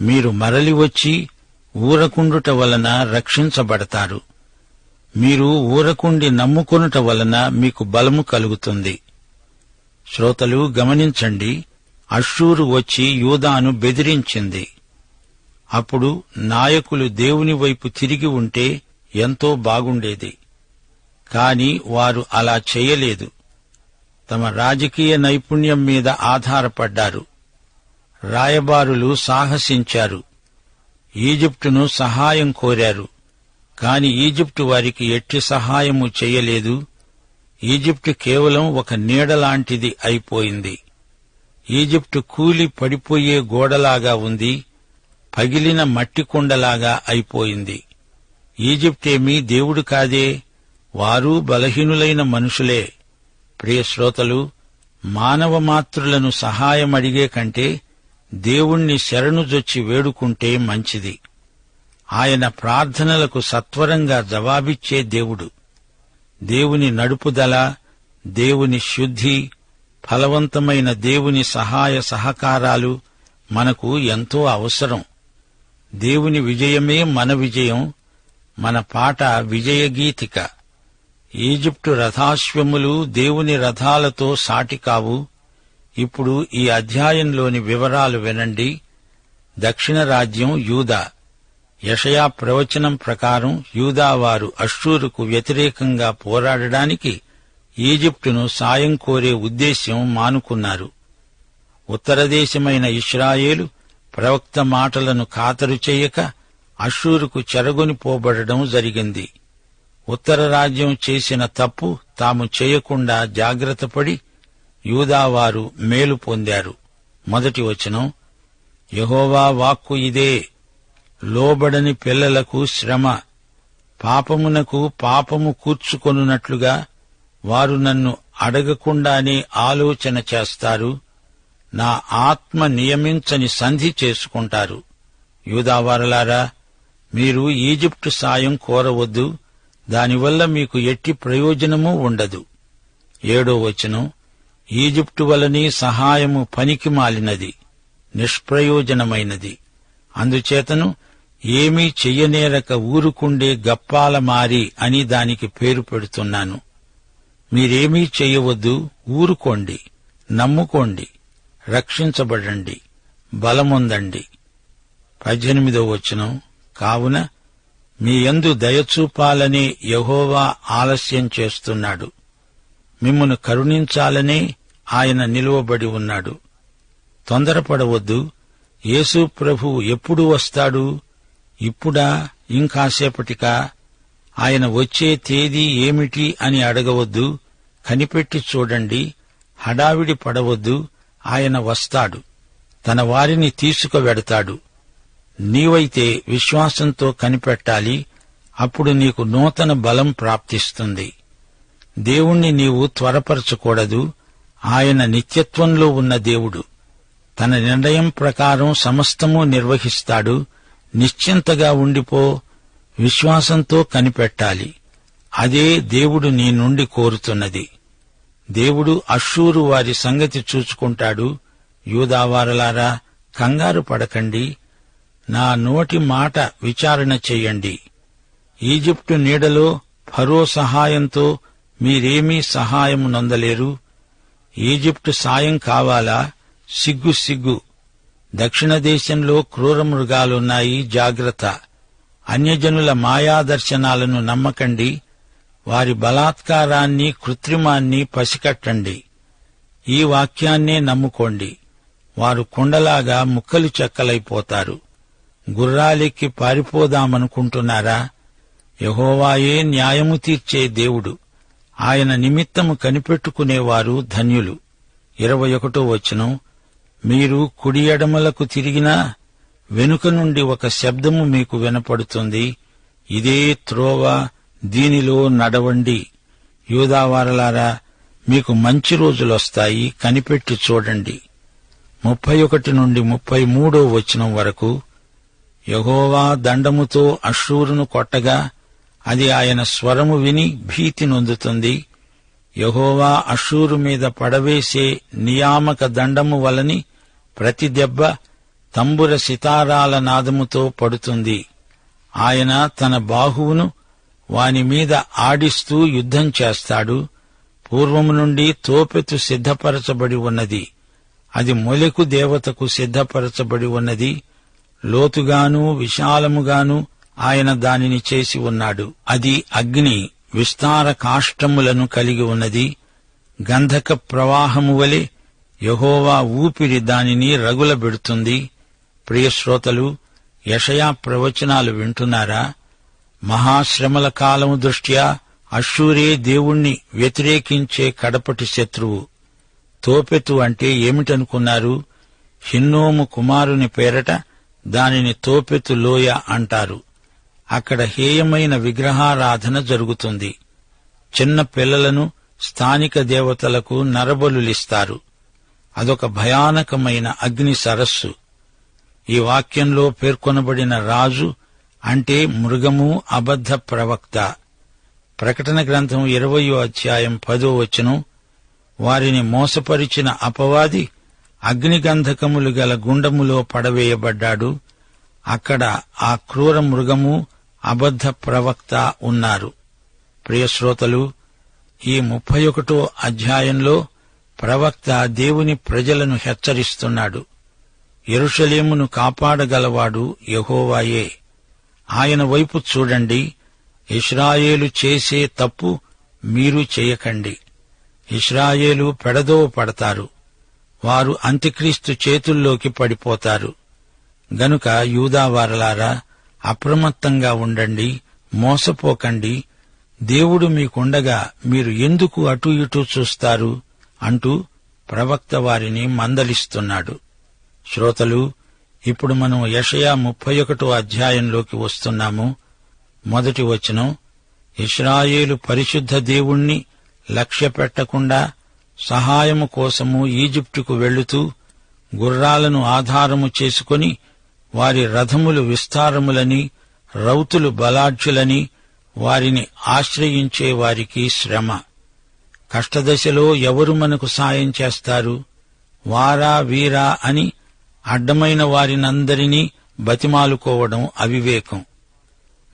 మీరు మరలి వచ్చి ఊరకుండుట వలన రక్షించబడతారు. మీరు ఊరకుండి నమ్ముకొనుట వలన మీకు బలము కలుగుతుంది. శ్రోతలు గమనించండి. అషూరు వచ్చి యూదాను బెదిరించింది. అప్పుడు నాయకులు దేవుని వైపు తిరిగి ఉంటే ఎంతో బాగుండేది. కాని వారు అలా చేయలేదు. తమ రాజకీయ నైపుణ్యం మీద ఆధారపడ్డారు. రాయబారులు సాహసించారు. ఈజిప్టును సహాయం కోరారు. కాని ఈజిప్టు వారికి ఎట్టి సహాయము చేయలేదు. ఈజిప్టు కేవలం ఒక నీడలాంటిది అయిపోయింది. ఈజిప్టు కూలి పడిపోయే గోడలాగా ఉంది. పగిలిన మట్టికుండలాగా అయిపోయింది. ఈజిప్టేమీ దేవుడు కాదే వారు బలహీనులైన మనుషులే. ప్రియశ్రోతలు మానవ మాతృలను సహాయం అడిగే కంటే దేవుణ్ణి శరణుజొచ్చి వేడుకుంటే మంచిది. ఆయన ప్రార్థనలకు సత్వరంగా జవాబిచ్చే దేవుడు. దేవుని నడుపుదల దేవుని శుద్ధి ఫలవంతమైన దేవుని సహాయ సహకారాలు మనకు ఎంతో అవసరం. దేవుని విజయమే మన విజయం మన పాట విజయగీతిక ఈజిప్టు రథాశ్వములు దేవుని రథాలతో సాటి కావు. ఇప్పుడు ఈ అధ్యాయంలోని వివరాలు వినండి. దక్షిణ రాజ్యం యూదా. యషయా ప్రవచనం ప్రకారం యూదావారు అశ్షూరుకు వ్యతిరేకంగా పోరాడడానికి ఈజిప్టును సాయం కోరే ఉద్దేశ్యం మానుకున్నారు. ఉత్తరదేశమైన ఇస్రాయేలు ప్రవక్త మాటలను ఖాతరు చేయక అషూరుకు చెరగొనిపోబడడం జరిగింది. ఉత్తర రాజ్యం చేసిన తప్పు తాము చేయకుండా జాగ్రత్తపడి యూదావారు మేలు పొందారు. మొదటి వచనం యహోవా వాక్కు ఇదే లోబడని పిల్లలకు శ్రమ పాపమునకు పాపము కూర్చుకొనున్నట్లుగా వారు నన్ను అడగకుండానే ఆలోచన చేస్తారు నా ఆత్మ నియమించని సంధి చేసుకుంటారు. యూదావారలారా మీరు ఈజిప్టు సాయం కోరవద్దు దానివల్ల మీకు ఎట్టి ప్రయోజనమూ ఉండదు. ఏడో వచనం ఈజిప్టు వలని సహాయము పనికి మాలినది నిష్ప్రయోజనమైనది. అందుచేతను ఏమీ చెయ్యనేరక ఊరుకుండే గప్పాల మారి అని దానికి పేరు పెడుతున్నాను. మీరేమీ చెయ్యవద్దు ఊరుకోండి నమ్ముకోండి రక్షించబడండి బలముందండి. పద్దెనిమిదో వచనం. కావున మీ యందు దయచూపాలనే యహోవా ఆలస్యం చేస్తున్నాడు. మిమ్మను కరుణించాలనే ఆయన నిలువబడి ఉన్నాడు. తొందరపడవద్దు. యేసు ప్రభు ఎప్పుడు వస్తాడు? ఇప్పుడా? ఇంకాసేపటికా? ఆయన వచ్చే తేదీ ఏమిటి అని అడగవద్దు. కనిపెట్టి చూడండి. హడావిడి పడవద్దు. ఆయన వస్తాడు. తన వారిని తీసుకువెడతాడు నీవైతే విశ్వాసంతో కనిపెట్టాలి. అప్పుడు నీకు నూతన బలం ప్రాప్తిస్తుంది. దేవుణ్ణి నీవు త్వరపరచకూడదు. ఆయన నిత్యత్వంలో ఉన్న దేవుడు. తన నిర్ణయం ప్రకారం సమస్తము నిర్వహిస్తాడు. నిశ్చింతగా ఉండిపో విశ్వాసంతో కనిపెట్టాలి. అదే దేవుడు నీ నుండి కోరుతున్నది. దేవుడు అషూరు వారి సంగతి చూచుకుంటాడు. యూదావారలారా కంగారు పడకండి. నా నోటి మాట విచారణ చెయ్యండి ఈజిప్టు నీడలో ఫరో సహాయంతో మీరేమీ సహాయము నొందలేరు? ఈజిప్టు సాయం కావాలా? సిగ్గు సిగ్గు. దక్షిణ దేశంలో క్రూర మృగాలున్నాయి జాగ్రత్త. అన్యజనుల మాయాదర్శనాలను నమ్మకండి. వారి బలాత్కారాన్ని కృత్రిమాన్ని పసికట్టండి. ఈ వాక్యాన్నే నమ్ముకోండి. వారు కుండలాగా ముక్కలు చెక్కలైపోతారు. గుర్రాలెక్కి పారిపోదామనుకుంటున్నారా? యహోవాయే న్యాయము తీర్చే దేవుడు. ఆయన నిమిత్తము కనిపెట్టుకునేవారు ధన్యులు. ఇరవై ఒకటో వచనం మీరు కుడి ఎడమలకు తిరిగినా వెనుక నుండి ఒక శబ్దము మీకు వినపడుతుంది. ఇదే త్రోవ దీనిలో నడవండి. యూదావారలారా మీకు మంచి రోజులొస్తాయి కనిపెట్టి చూడండి. ముప్పై ఒకటి నుండి ముప్పై మూడో వచనం వరకు యహోవా దండముతో అశ్రూరును కొట్టగా అది ఆయన స్వరము విని భీతి నొందుతుంది. యహోవా అషూరు మీద పడవేసే నియామక దండము వలని ప్రతి దెబ్బ తంబుర సితారాల నాదముతో పడుతుంది. ఆయన తన బాహువును వాని మీద ఆడిస్తూ యుద్ధం చేస్తాడు. పూర్వము నుండి తోపెతు సిద్ధపరచబడి ఉన్నది. అది మొలెకు దేవతకు సిద్ధపరచబడి ఉన్నది. లోతుగాను విశాలముగాను ఆయన దానిని చేసి ఉన్నాడు. అది అగ్ని విస్తార కాష్టములను కలిగి ఉన్నది. గంధక ప్రవాహము వలె యహోవా ఊపిరి దానిని రగులబెడుతుంది. ప్రియశ్రోతలు యషయా ప్రవచనాలు వింటున్నారా? మహాశ్రమల కాలము దృష్ట్యా అశ్షూరే దేవుణ్ణి వ్యతిరేకించే కడపటి శత్రువు. తోపెతు అంటే ఏమిటనుకున్నారు? హిన్నోము కుమారుని పేరట దానిని తోపెతు లోయ అంటారు. అక్కడ హేయమైన విగ్రహారాధన జరుగుతుంది. చిన్న పిల్లలను స్థానిక దేవతలకు నరబలులిస్తారు. అదొక భయానకమైన అగ్ని సరస్సు. ఈ వాక్యంలో పేర్కొనబడిన రాజు అంటే మృగము అబద్ధ ప్రవక్త. ప్రకటన గ్రంథం ఇరవయో అధ్యాయం పదో వచనం వారిని మోసపరిచిన అపవాది అగ్నిగంధకములు గల గుండములో పడవేయబడ్డాడు. అక్కడ ఆ క్రూర మృగము అబద్ధ ప్రవక్త ఉన్నారు. ప్రియశ్రోతలు ఈ ముప్పై ఒకటో అధ్యాయంలో ప్రవక్త దేవుని ప్రజలను హెచ్చరిస్తున్నాడు. ఎరుషలేమును కాపాడగలవాడు యహోవాయే. ఆయన వైపు చూడండి ఇస్రాయేలు చేసే తప్పు మీరు చేయకండి. ఇస్రాయేలు పెడదోవ పడతారు. వారు అంత్యక్రీస్తు చేతుల్లోకి పడిపోతారు. గనుక యూదావారలారా అప్రమత్తంగా ఉండండి మోసపోకండి దేవుడు మీకుండగా మీరు ఎందుకు అటు ఇటు చూస్తారు అంటూ ప్రవక్త వారిని మందలిస్తున్నాడు. శ్రోతలు ఇప్పుడు మనం యషయా ముప్పై ఒకటో అధ్యాయంలోకి వస్తున్నాము. మొదటి వచనం ఇస్రాయేలు పరిశుద్ధ దేవుణ్ణి లక్ష్య పెట్టకుండా సహాయము కోసము ఈజిప్టుకు వెళుతూ గుర్రాలను ఆధారము చేసుకుని వారి రథములు విస్తారములని రౌతులు బలాఢ్యులని వారిని ఆశ్రయించే వారికి శ్రమ. కష్టదశలో ఎవరు మనకు సాయం చేస్తారు? వారా వీరా అని అడ్డమైన వారినందరినీ బతిమాలుకోవడం అవివేకం.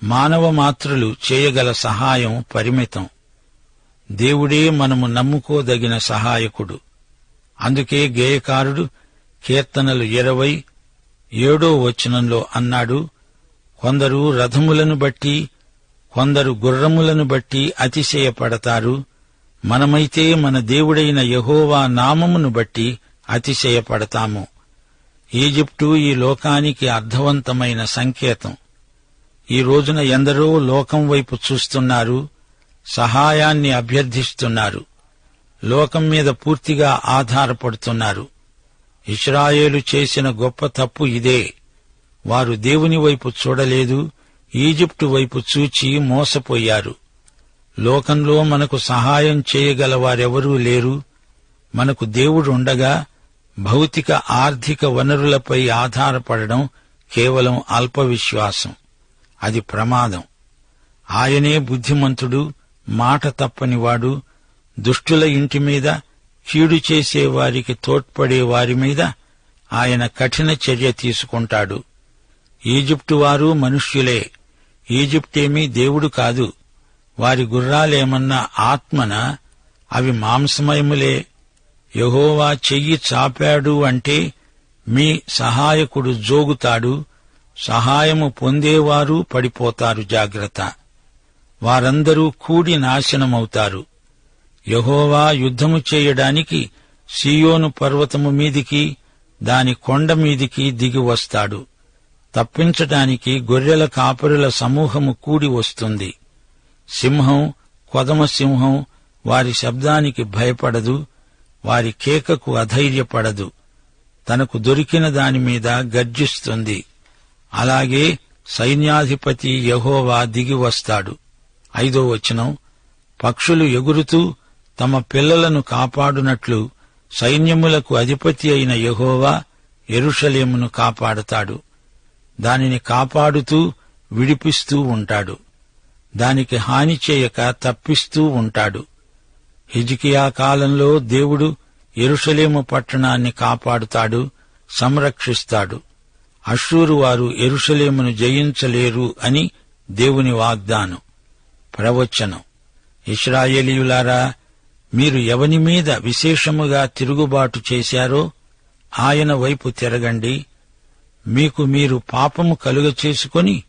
మానవ మాత్రులు చేయగల సహాయం పరిమితం. దేవుడే మనము నమ్ముకోదగిన సహాయకుడు. అందుకే గేయకారుడు కీర్తనలు ఇరవై ఏడో వచనంలో అన్నాడు కొందరు రథములను బట్టి కొందరు గుర్రములను బట్టి అతిశయపడతారు. మనమైతే మన దేవుడైన యహోవా నామమును బట్టి అతిశయపడతాము. ఈజిప్టు ఈ లోకానికి అర్థవంతమైన సంకేతం. ఈ రోజున ఎందరో లోకం వైపు చూస్తున్నారు సహాయాన్ని అభ్యర్థిస్తున్నారు లోకం మీద పూర్తిగా ఆధారపడుతున్నారు. ఇస్రాయేలు చేసిన గొప్ప తప్పు ఇదే. వారు దేవుని వైపు చూడలేదు ఈజిప్టు వైపు చూచి మోసపోయారు. లోకంలో మనకు సహాయం చేయగల వారెవరూ లేరు. మనకు దేవుడు ఉండగా భౌతిక ఆర్థిక వనరులపై ఆధారపడడం కేవలం అల్ప విశ్వాసం అది ప్రమాదం. ఆయనే బుద్ధిమంతుడు మాట తప్పనివాడు దుష్టుల ఇంటి మీద కీడు చేసే వారికి తోడ్పడే వారి మీద ఆయన కఠిన చర్య తీసుకుంటాడు. ఈజిప్టు వారు మనుష్యులే. ఈజిప్టేమీ దేవుడు కాదు. వారి గుర్రాలేమన్నా ఆత్మన? అవి మాంసమయములే. యహోవా చెయ్యి చాపాడు అంటే మీ సహాయకుడు జోగుతాడు. సహాయము పొందేవారు పడిపోతారు జాగ్రత్త. వారందరూ కూడి నాశనమవుతారు. యహోవా యుద్ధము చేయడానికి సియోను పర్వతము మీదికి దాని కొండ మీదికి దిగి వస్తాడు. తప్పించటానికి గొర్రెల కాపరుల సమూహము కూడి వస్తుంది. సింహం కొదమ సింహం వారి శబ్దానికి భయపడదు వారి కేకకు అధైర్యపడదు. తనకు దొరికిన దాని మీద గర్జిస్తుంది. అలాగే సైన్యాధిపతి యహోవా దిగి వస్తాడు. ఐదో వచనం పక్షులు ఎగురుతూ తమ పిల్లలను కాపాడునట్లు సైన్యములకు అధిపతి అయిన యహోవా ఎరుషలేమును కాపాడుతాడు. దానిని కాపాడుతూ విడిపిస్తూ ఉంటాడు. దానికి హాని చేయక తప్పిస్తూ ఉంటాడు. హిజికియా కాలంలో దేవుడు ఎరుషలేము పట్టణాన్ని కాపాడుతాడు సంరక్షిస్తాడు. అషూరు వారు ఎరుషలేమును జయించలేరు అని దేవుని వాగ్దానం. ప్రవచనం. ఇస్రాయేలీయులారా మీరు ఎవని మీద విశేషముగా తిరుగుబాటు చేశారో ఆయన వైపు తిరగండి. మీకు మీరు పాపము కలుగచేసుకొని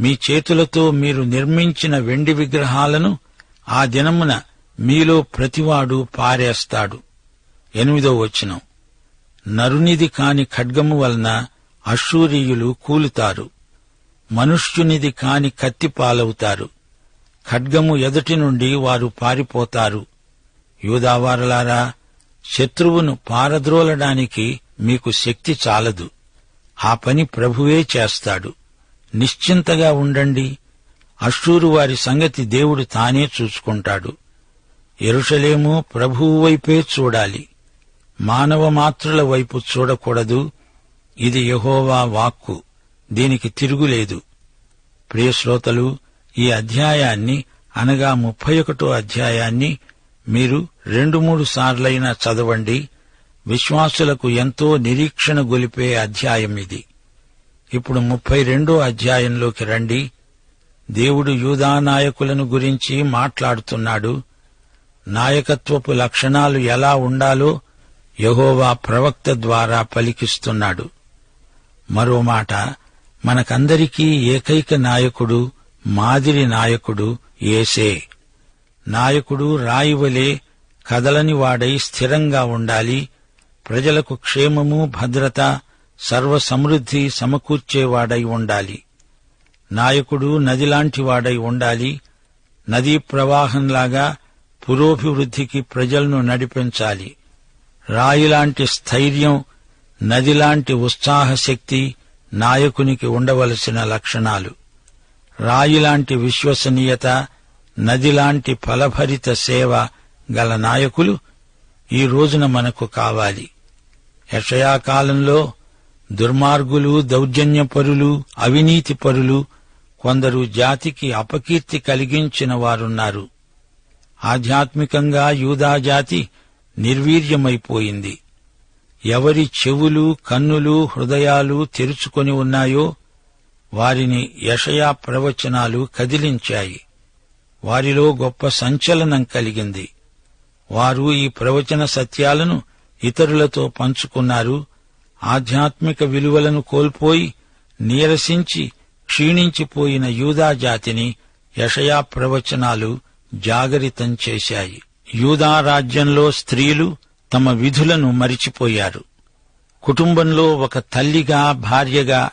మీ చేతులతో మీరు నిర్మించిన వెండి విగ్రహాలను ఆ దినమున మీలో ప్రతివాడు పారేస్తాడు. ఎనిమిదో వచనం. నరునిది కాని ఖడ్గము వలన అశూరీయులు కూలుతారు. మనుష్యునిది కాని కత్తి పాలవుతారు. ఖడ్గము ఎదుటి నుండి వారు పారిపోతారు. యూదావారులారా శత్రువును పారద్రోలడానికి మీకు శక్తి చాలదు. ఆ పని ప్రభువే చేస్తాడు. నిశ్చింతగా ఉండండి. అశ్షూరు వారి సంగతి దేవుడు తానే చూసుకుంటాడు. ఎరుషలేము ప్రభువు వైపే చూడాలి. మానవ మాత్రుల వైపు చూడకూడదు. ఇది యహోవా వాక్కు. దీనికి తిరుగులేదు. ప్రియశ్రోతలు ఈ అధ్యాయాన్ని అనగా ముప్పై ఒకటో అధ్యాయాన్ని మీరు రెండు మూడు సార్లైనా చదవండి. విశ్వాసులకు ఎంతో నిరీక్షణ గొలిపే అధ్యాయం ఇది. ఇప్పుడు ముప్పై రెండో అధ్యాయంలోకి రండి. దేవుడు యూదా నాయకులను గురించి మాట్లాడుతున్నాడు. నాయకత్వపు లక్షణాలు ఎలా ఉండాలో యహోవా ప్రవక్త ద్వారా పలికిస్తున్నాడు. మరో మాట మనకందరికీ ఏకైక నాయకుడు మాదిరి నాయకుడు ఏసే నాయకుడు రాయివలే కదలని వాడై స్థిరంగా ఉండాలి. ప్రజలకు క్షేమము భద్రత సర్వసమృద్ధి సమకూర్చేవాడై ఉండాలి. నాయకుడు నదిలాంటివాడై ఉండాలి. నదీ ప్రవాహంలాగా పురోభివృద్ధికి ప్రజలను నడిపించాలి. రాయిలాంటి స్థైర్యం నదిలాంటి ఉత్సాహశక్తి నాయకునికి ఉండవలసిన లక్షణాలు. రాయిలాంటి విశ్వసనీయత నదిలాంటి ఫలభరిత సేవ గల నాయకులు ఈ రోజున మనకు కావాలి. యషయాకాలంలో దుర్మార్గులు దౌర్జన్యపరులు అవినీతిపరులు కొందరు జాతికి అపకీర్తి కలిగించిన వారున్నారు. ఆధ్యాత్మికంగా యూదాజాతి నిర్వీర్యమైపోయింది. ఎవరి చెవులు కన్నులు హృదయాలు తెరుచుకొని ఉన్నాయో వారిని యషయా ప్రవచనాలు కదిలించాయి. వారిలో గొప్ప సంచలనం కలిగింది. వారు ఈ ప్రవచన సత్యాలను ఇతరులతో పంచుకున్నారు. ఆధ్యాత్మిక విలువలను కోల్పోయి నీరసించి క్షీణించిపోయిన యూదా జాతిని యషయా ప్రవచనాలు జాగరితం చేశాయి. యూదా రాజ్యంలో స్త్రీలు తమ విధులను మరిచిపోయారు. కుటుంబంలో ఒక తల్లిగా భార్యగా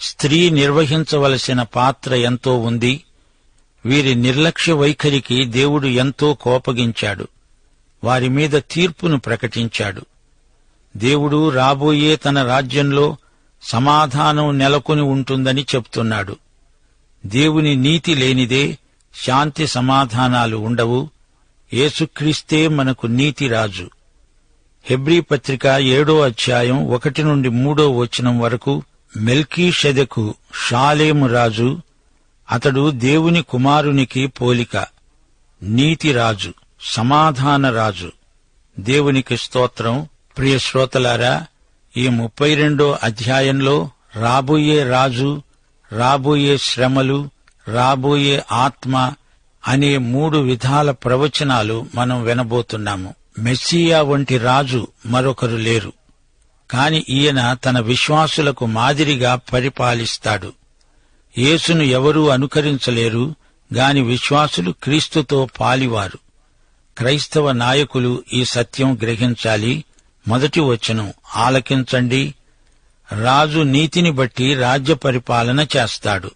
స్త్రీ నిర్వహించవలసిన పాత్ర ఎంతో ఉంది. వీరి నిర్లక్ష్య వైఖరికి దేవుడు ఎంతో కోపగించాడు. వారి మీద తీర్పును ప్రకటించాడు. దేవుడు రాబోయే తన రాజ్యంలో సమాధానం నెలకొని ఉంటుందని చెప్తున్నాడు. దేవుని నీతి లేనిదే శాంతి సమాధానాలు ఉండవు. యేసుక్రీస్తే మనకు నీతి రాజు. హెబ్రీ పత్రిక ఏడో అధ్యాయం ఒకటి నుండి మూడో వచనం వరకు మెల్కీ షెదెకు షాలేము రాజు అతడు దేవుని కుమారునికి పోలిక. నీతి రాజు సమాధాన రాజు. దేవునికి స్తోత్రం. ప్రియ శ్రోతలారా ఈ ముప్పై రెండో అధ్యాయంలో రాబోయే రాజు రాబోయే శ్రమలు రాబోయే ఆత్మ అనే మూడు విధాల ప్రవచనాలు మనం వినబోతున్నాము. మెస్సియా వంటి రాజు మరొకరు లేరు. కాని ఈయన తన విశ్వాసులకు మాదిరిగా పరిపాలిస్తాడు. యేసును ఎవరూ అనుకరించలేరు గాని విశ్వాసులు క్రీస్తుతో పాలివారు. క్రైస్తవ నాయకులు ఈ సత్యం గ్రహించాలి. మొదటి వచనం ఆలకించండి. రాజు నీతిని బట్టి రాజ్య పరిపాలన చేస్తాడు.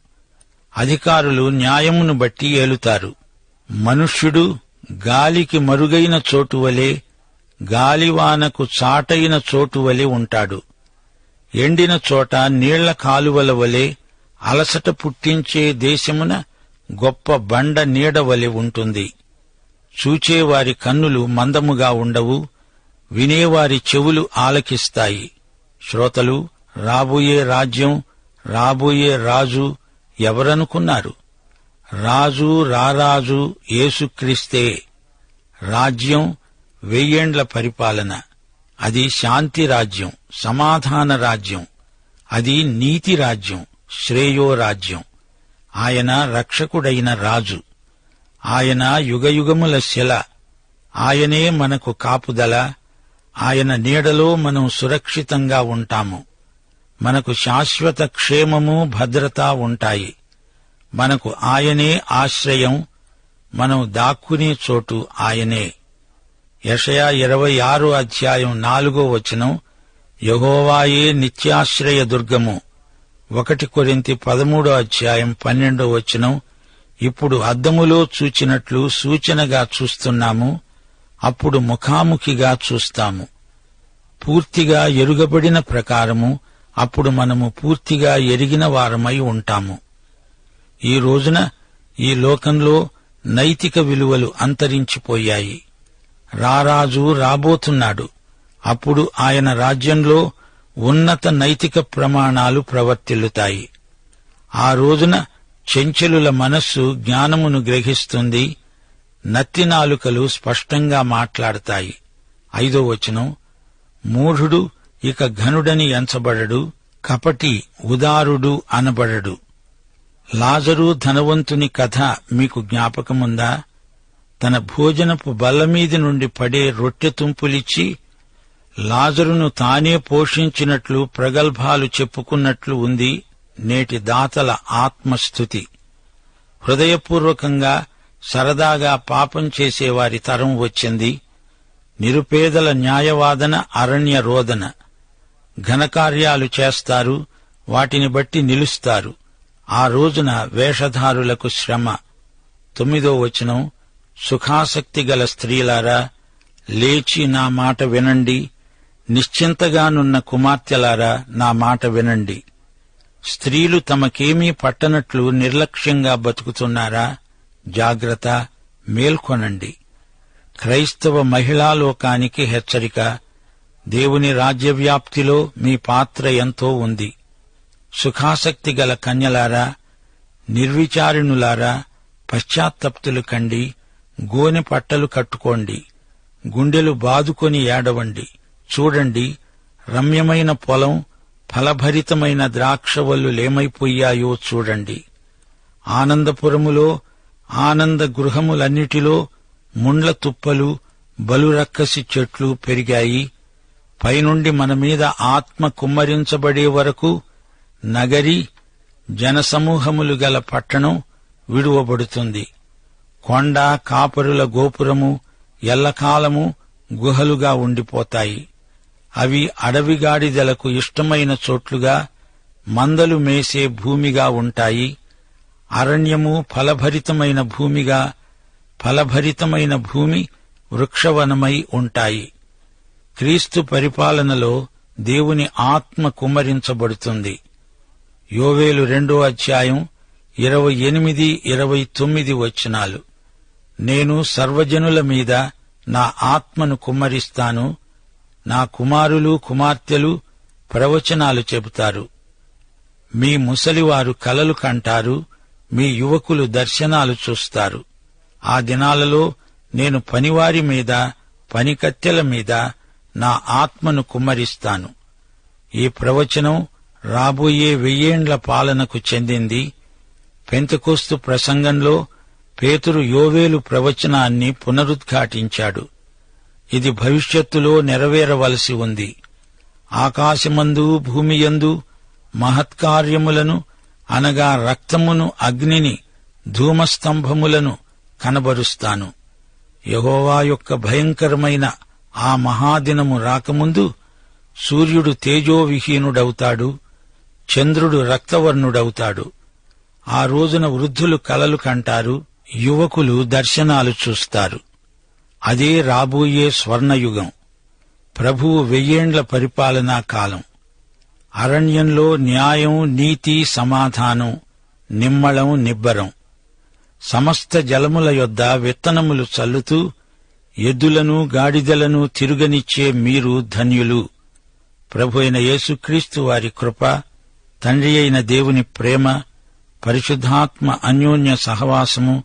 అధికారులు న్యాయమును బట్టి ఏలుతారు. మనుష్యుడు గాలికి మరుగైన చోటు వలె గాలివానకు చాటైన చోటు వలె ఉంటాడు. ఎండిన చోట నీళ్ళ కాలువల వలె అలసట పుట్టించే దేశమున గొప్ప బండ నీడవలి ఉంటుంది. చూచేవారి కన్నులు మందముగా ఉండవు వినేవారి చెవులు ఆలకిస్తాయి. శ్రోతలు రాబోయే రాజ్యం రాబోయే రాజు ఎవరనుకున్నారు? రాజు రారాజు యేసుక్రీస్తే. రాజ్యం వెయ్యేండ్ల పరిపాలన. అది శాంతి రాజ్యం సమాధాన రాజ్యం. అది నీతి రాజ్యం. శ్రేయో రాజ్యం ఆయన రక్షకుడైన రాజు. ఆయన యుగయుగముల శిల. ఆయనే మనకు కాపుదల. ఆయన నీడలో మనం సురక్షితంగా ఉంటాము. మనకు శాశ్వత క్షేమము భద్రత ఉంటాయి. మనకు ఆయనే ఆశ్రయం. మనం దాక్కునే చోటు ఆయనే. యషయా ఇరవై ఆరో అధ్యాయం నాలుగో వచనం యహోవాయే నిత్యాశ్రయ దుర్గము. ఒకటి కొరింతి పదమూడో అధ్యాయం పన్నెండో వచనం. ఇప్పుడు అద్దములో చూచినట్లు సూచనగా చూస్తున్నాము అప్పుడు ముఖాముఖిగా చూస్తాము. పూర్తిగా ఎరుగబడిన ప్రకారము అప్పుడు మనము పూర్తిగా ఎరిగిన వారమై ఉంటాము. ఈ రోజున ఈ లోకంలో నైతిక విలువలు అంతరించిపోయాయి. రారాజు రాబోతున్నాడు. అప్పుడు ఆయన రాజ్యంలో ఉన్నత నైతిక ప్రమాణాలు ప్రవర్తిల్లుతాయి. ఆ రోజున చెంచలుల మనస్సు జ్ఞానమును గ్రహిస్తుంది. నత్తినాలుకలు స్పష్టంగా మాట్లాడతాయి. ఐదో వచనం. మూఢుడు ఇక ఘనుడని ఎంచబడడు కపటి ఉదారుడు అనబడడు. లాజరు ధనవంతుని కథ మీకు జ్ఞాపకముందా? తన భోజనపు బల్లమీది నుండి పడే రొట్టె తుంపులిచ్చి లాజరును తానే పోషించినట్లు ప్రగల్భాలు చెప్పుకున్నట్లు ఉంది నేటి దాతల ఆత్మస్థుతి. హృదయపూర్వకంగా సరదాగా పాపం చేసేవారి తరం వచ్చింది. నిరుపేదల న్యాయవాదన అరణ్య రోదన. ఘనకార్యాలు చేస్తారు వాటిని బట్టి నిలుస్తారు. ఆ రోజున వేషధారులకు శ్రమ. తొమ్మిదో వచనం సుఖాసక్తి గల స్త్రీలారా లేచి నా మాట వినండి నిశ్చింతగానున్న కుమార్తెలారా నా మాట వినండి. స్త్రీలు తమకేమీ పట్టనట్లు నిర్లక్ష్యంగా బతుకుతున్నారా? జాగ్రత్త మేల్కొనండి. క్రైస్తవ మహిళా లోకానికి హెచ్చరిక దేవుని రాజ్యవ్యాప్తిలో మీ పాత్ర ఎంతో ఉంది. సుఖాసక్తి గల కన్యలారా నిర్విచారిణులారా పశ్చాత్తప్తులు కండి గోనె పట్టలు కట్టుకోండి గుండెలు బాదుకొని ఏడవండి. చూడండి రమ్యమైన పొలం ఫలభరితమైన ద్రాక్షవల్లులేమైపోయాయో చూడండి. ఆనందపురములో ఆనంద గృహములన్నిటిలో ముండ్ల తుప్పలు బలురక్కసి చెట్లు పెరిగాయి. పైనుండి మన మీద ఆత్మ కుమ్మరించబడే వరకు నగరి జనసమూహములు గల పట్టణం విడువబడుతుంది. కొండ కాపరుల గోపురము ఎల్లకాలము గుహలుగా ఉండిపోతాయి. అవి అడవిగాడిదలకు ఇష్టమైన చోట్లుగా మందలు మేసే భూమిగా ఉంటాయి. అరణ్యము ఫలభరితమైన భూమిగా ఫలభరితమైన భూమి వృక్షవనమై ఉంటాయి. క్రీస్తు పరిపాలనలో దేవుని ఆత్మ కుమ్మరించబడుతుంది యోవేలు రెండో అధ్యాయం ఇరవై ఎనిమిది ఇరవై తొమ్మిది వచనాలు. నేను సర్వజనుల మీద నా ఆత్మను కుమ్మరిస్తాను నా కుమారులు కుమార్తెలు ప్రవచనాలు చెబుతారు. మీ ముసలివారు కలలు కంటారు మీ యువకులు దర్శనాలు చూస్తారు. ఆ దినాలలో నేను పనివారి మీద పనికత్తెల మీద నా ఆత్మను కుమ్మరిస్తాను. ఈ ప్రవచనం రాబోయే వెయ్యేండ్ల పాలనకు చెందింది. పెంతకోస్తు ప్రసంగంలో పేతురు యోవేలు ప్రవచనాన్ని పునరుద్ఘాటించాడు. ఇది భవిష్యత్తులో నెరవేరవలసి ఉంది. ఆకాశమందు భూమియందు మహత్కార్యములను అనగా రక్తమును అగ్నిని ధూమస్తంభములను కనబరుస్తాను. యహోవా యొక్క భయంకరమైన ఆ మహాదినము రాకముందు సూర్యుడు తేజోవిహీనుడవుతాడు చంద్రుడు రక్తవర్ణుడవుతాడు. ఆ రోజున వృద్ధులు కలలు కంటారు యువకులు దర్శనాలు చూస్తారు. అదే రాబోయే స్వర్ణయుగం. ప్రభువు వెయ్యేండ్ల పరిపాలనా కాలం. అరణ్యంలో న్యాయం నీతి సమాధానం నిమ్మళం నిబ్బరం. సమస్త జలముల యొద్ద విత్తనములు చల్లుతూ ఎద్దులను గాడిదలను తిరుగనిచ్చే మీరు ధన్యులు. ప్రభు అయిన యేసుక్రీస్తు వారి కృప తండ్రి అయిన దేవుని ప్రేమ పరిశుద్ధాత్మ అన్యోన్య సహవాసము